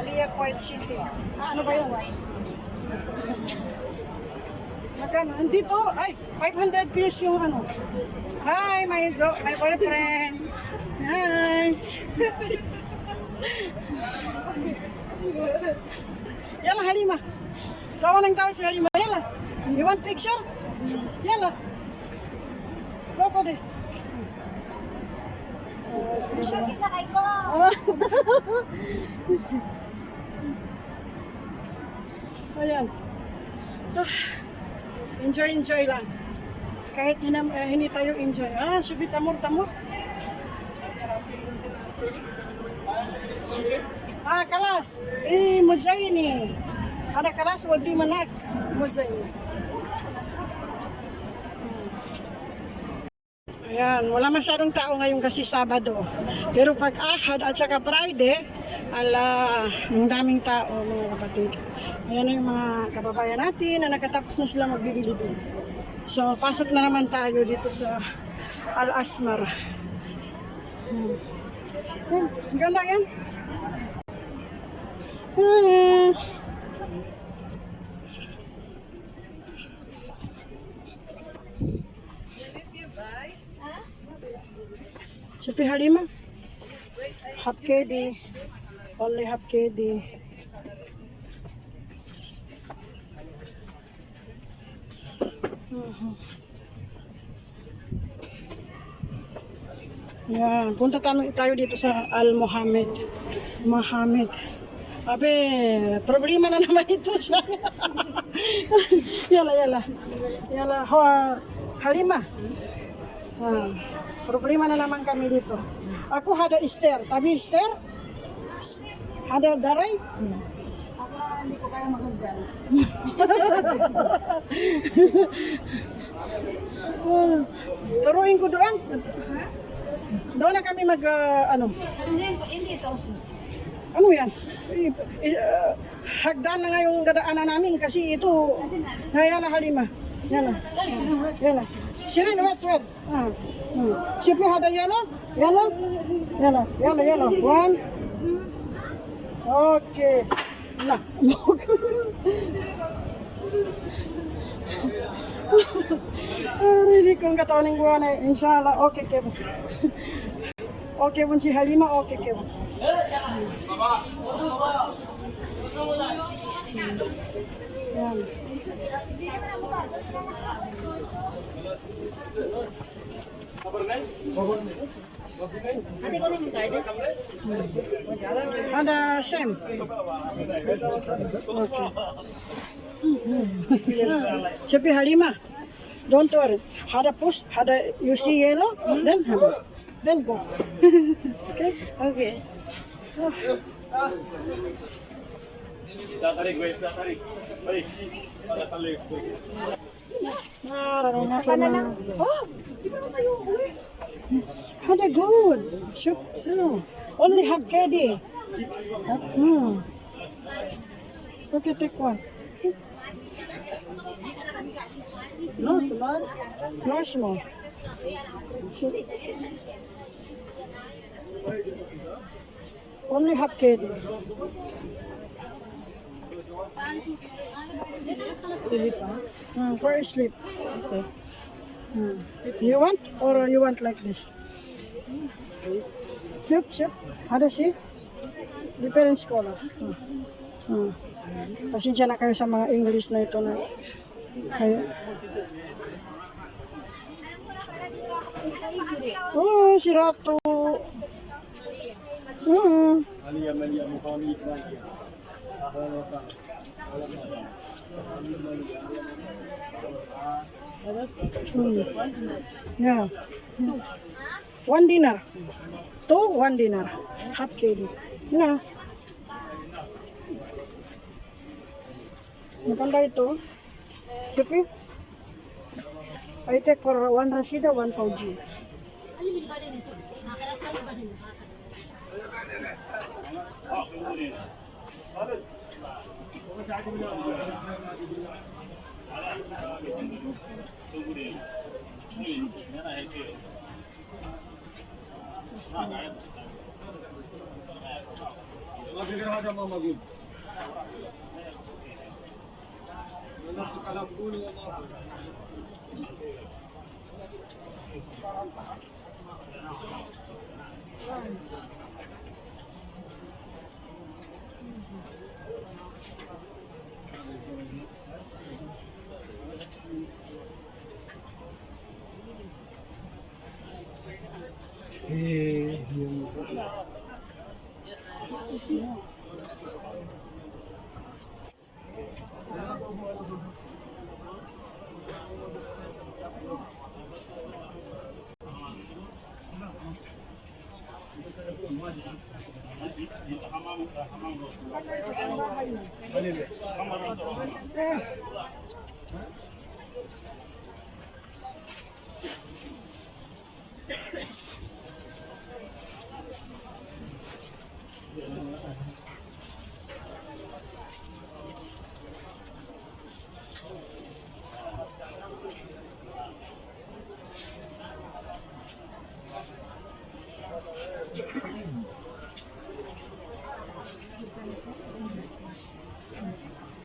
Aliak White City. Ah, ano ba yun? Magkano? Andito, ay, 500 pesos yung ano. Hi, my, go, my boyfriend. Hi. Yala, Halima. Tawa ng tao si Halima. Yala. You want picture? Yala. Go, Kote. Shopee na kay ko. Ayan. Enjoy, enjoy lang. Kahit hindi, nam- eh, hindi tayo enjoy. Ah, subit amor, tamor. Ah, kalas. Eh, mujay ni. Ada kalas, wadi manak. Mujay Ayan, wala masyadong tao ngayon kasi Sabado. Pero pag Ahad at saka Friday, ala, ang daming tao mga kapatid. Ayan na yung mga kababayan natin na nakatapos na sila magbibili. So, pasok na naman tayo dito sa Al-Asmar. Hmm. Hmm, ganda yan. Hmm. Sipi Halima. Half KD. Only half KD. Mhm. Yan, punta tayo, tayo dito sa Al Mohammed. Mohammed. Abe, problema na naman ito siya. yala, yala. Yala, ho, Halima. Ah, problema na naman kami dito. Ako hada Esther. Tabi Esther? Hada daray? Ako hindi ko kaya magandang. Turuin ko doon. Doon na kami mag, ah, ano, Hindi, hindi ito. ano yan? I- i- ah, hagdan na nga yung gadaanan namin kasi ito, Kasi na, na Halima. Yan na. Yan na. Sirin, wait, wait. Ah. Hmm. Sipi hada yellow? Yellow? Yellow, yellow, yellow. One. Okay. Na. Ari kong katawan ng buwan ay inshallah okay kebo. Okay pun si Halima okay kebo. Yan. Ate ko rin yung garden. Ada same. Okay. Siapa Halima? Don't worry. Ada push, ada you see yellow, then have Then go. Okay? Okay. Tatarik, wait, tatarik. Ay, tatarik. Naranasan na. Oh! Ada good. Shoot. No. Only half KD. Hmm. Okay, take one. No, small. No small. Only half KD. Hmm, for sleep. Okay. Hmm. You want or you want like this? Sip, sip. Ada sih? Different scholar. Hmm. Hmm. Pasensya na kayo sa mga English na ito na kaya. Oh, si Rato. Hmm. Malia, malia, mukhang Yeah. One dinner, Two, one dinner, Half KD. Na. Maganda itu, Okay. I take for one rasida, one pauji. Thank you. Nosso calabouço, Thank you.